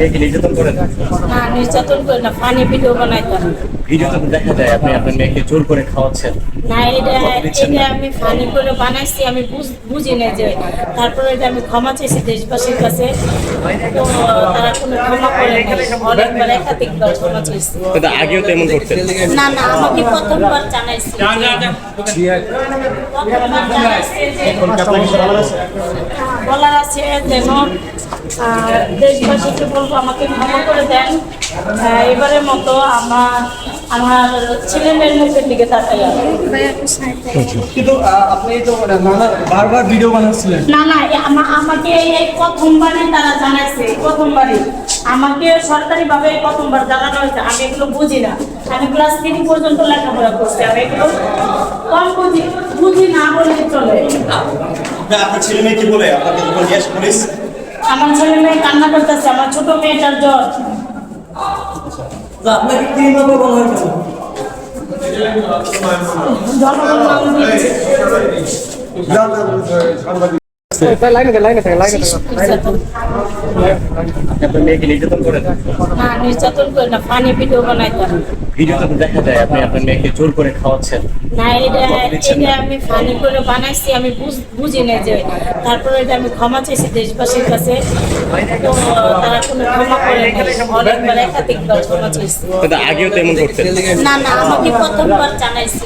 মেয়েকে নির্যাতন করেন না নির্যাতন করে না ফানি ভিডিও বানাই তারা ভিডিওতে তো দেখা যায় আপনি আপনার মেয়েকে জোর করে খাওয়াচ্ছেন। না এটা এটা আমি ফানি করে বানাইছি আমি বুঝ- না যে তারপরে এটা আমি ক্ষমা চাইছি দেশবাসীর কাছে তো তারা কোনো ক্ষমা করে অনেকবার একাধিকবার ক্ষমা আগেও তো এমন করতেন। না না আমাকে প্রথমবার জানাইছি। প্রথমবার জানাইছি যে বলার আছে? যেন আহ, দেশবাসীকে বলব আমাকে ক্ষমা করে দেন। এবারের মতো আমার আমার ছেলে মেয়ের মুখের দিকে তাকাই কিন্তু আপনি তো মানে নানা বারবার ভিডিও বানাচ্ছিলেন। না না আমাকে এই প্রথমবারই তারা জানাইছে এই আমাকে সরকারিভাবে প্রথমবার জানানো হয়েছে আমি এগুলো বুঝি না। আমি ক্লাস থ্রি পর্যন্ত লেখাপড়া করছি আমি এগুলো কম বুঝি বুঝি না বলে চলে। আপনার ছেলে মেয়ে কি বলে? আপনাকে পুলিশ আমার ছেলে মেয়ে কান্না করতেছে আমার ছোট মেয়েটার জ্বর আপনাকে বলা হয়েছিল জনগণ নাম দিয়েছে নির্যাতন। আপনার মেয়েকে নির্যাতন করেন না? নির্যাতন করে না ফানি ভিডিও বানাই ভিডিওতে তো দেখা যায় আপনি আপনার মেয়েকে জোর করে খাওয়াচ্ছেন। না এটা এটা আমি ফানি করে বানাইছি আমি বুঝ- বুঝি না যে তারপরে এটা আমি ক্ষমা চাইছি দেশবাসীর কাছে। তো তারা কোনো ক্ষমা করে অনেকবার একাধিকবার ক্ষমা চাইছি। আগেও তো এমন করতেন। না না আমাকে প্রথমবার জানাইছি।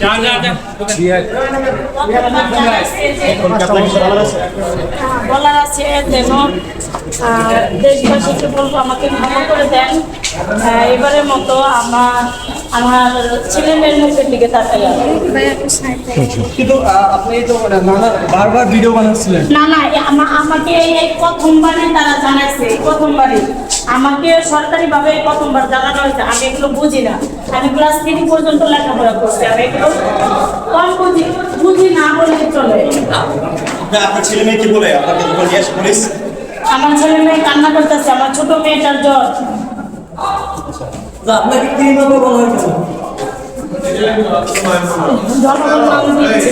প্রথমবার জানাইছি যে বলার আছে যেন দেশবাসীকে বলব আমাকে ক্ষমা করে দেন। এবারের মতো আমার আমার ছেলে মেয়ের মুখের দিকে তাকাই কিন্তু আপনি তো নানা বারবার ভিডিও বানাচ্ছিলেন। না না আমাকে এই প্রথমবারই তারা জানাইছে আমাকে সরকারিভাবে প্রথমবার জানানো হয়েছে আমি এগুলো বুঝি না। আমি ক্লাস থ্রি পর্যন্ত লেখাপড়া করছি আমি এগুলো কম বুঝি বুঝি না বলে চলে। আপনার ছেলে মেয়ে কি বলে আপনাকে যখন জিজ্ঞেস পুলিশ আমার ছেলে মেয়ে কান্না করতেছে আমার ছোট মেয়েটার জ্বর আপনাকে বলা হয়েছিল জনগণ নাম দিয়েছে